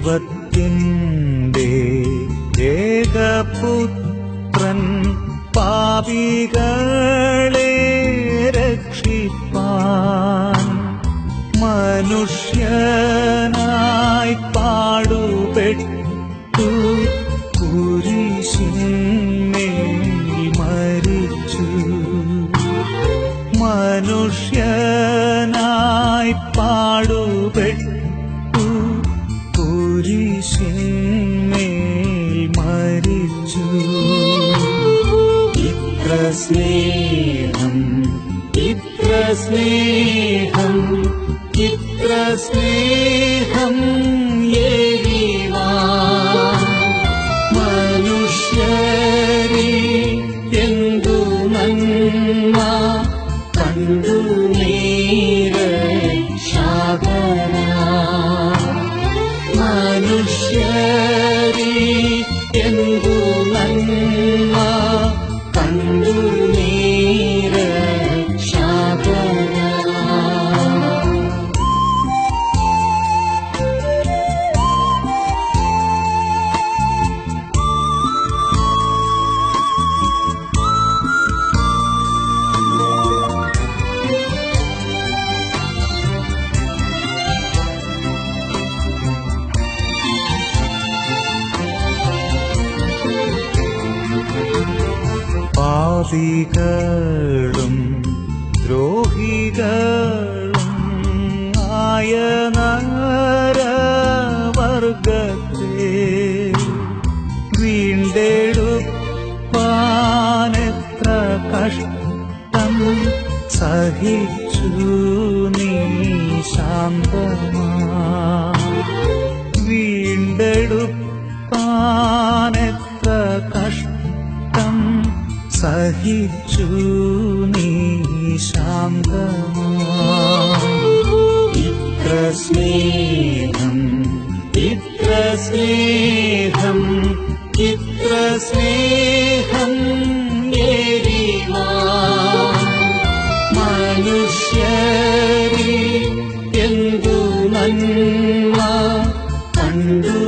ദൈവത്തിന്റെ ഏകപുത്രൻ പാപികളെ രക്ഷിപ്പാൻ മനുഷ്യനായി പാടുപെട്ടു. കുരിശിന്മേൽ മരിച്ചു. മനുഷ്യനായി പാടുപെട്ടു. स्नेहम् इत्र स्नेहम् इत्र स्नेहम् ये देवा मनुष्यरी यन्दुमन्मा कन्दुमीर शापना मनुष्ये यन्दुमन् പാപികളും ദ്രോഹികളും ആയ നരവർഗത്തെ വീണ്ടെടുപ്പാനെത്ര കഷ്ടം സഹിച്ചു നീ ശാന്തമാ. സഹിച്ചു നീ ഇത്ര സ്നേഹം ഇത്ര സ്നേഹം ഇത്ര സ്നേഹം മനുഷ്യരെ എന്തു നന്മ കണ്ടു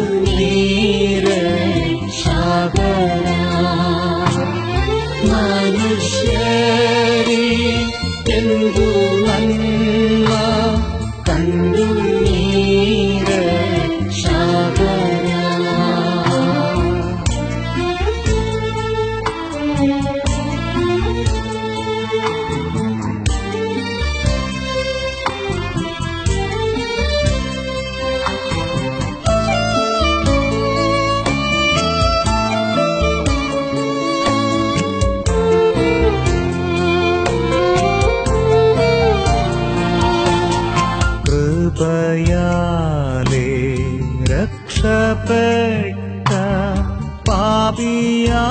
দিয়া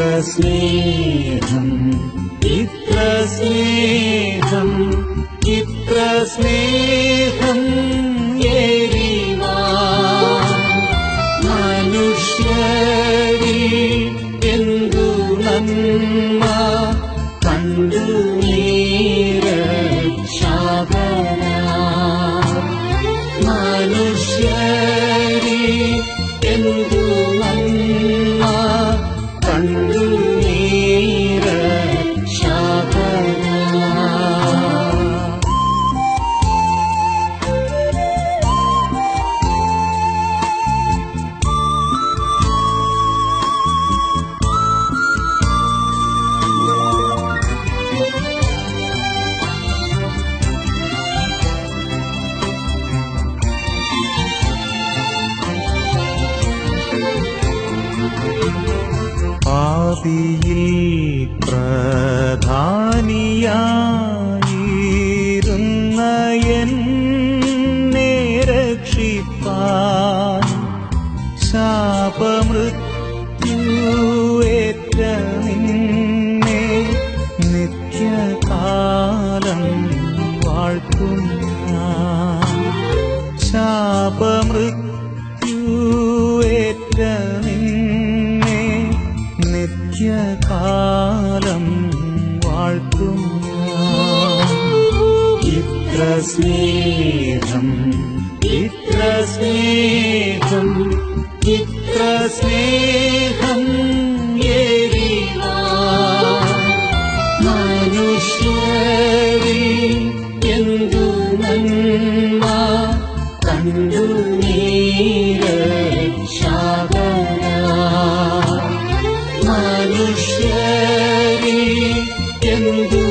स्मेधम् इस्मेम् इ प्रस्मे ഭാവിയിൽ പ്രധാനിയായിരുന്ന എന്നെ രക്ഷിപ്പാൻ ശാപമൃത്യുവേറ്റ നിന്നെ നിത്യകാലം വാഴ്ത്തുന്ന ശാപമൃത്യു നൽകും ഇത്ര സ്നേഹം ഇത്ര സ്നേഹം ഇത്ര സ്നേഹം മനുഷ്യരി എന്തു നന്മ കണ്ടു നീര ശാപന മനുഷ്യ 天国。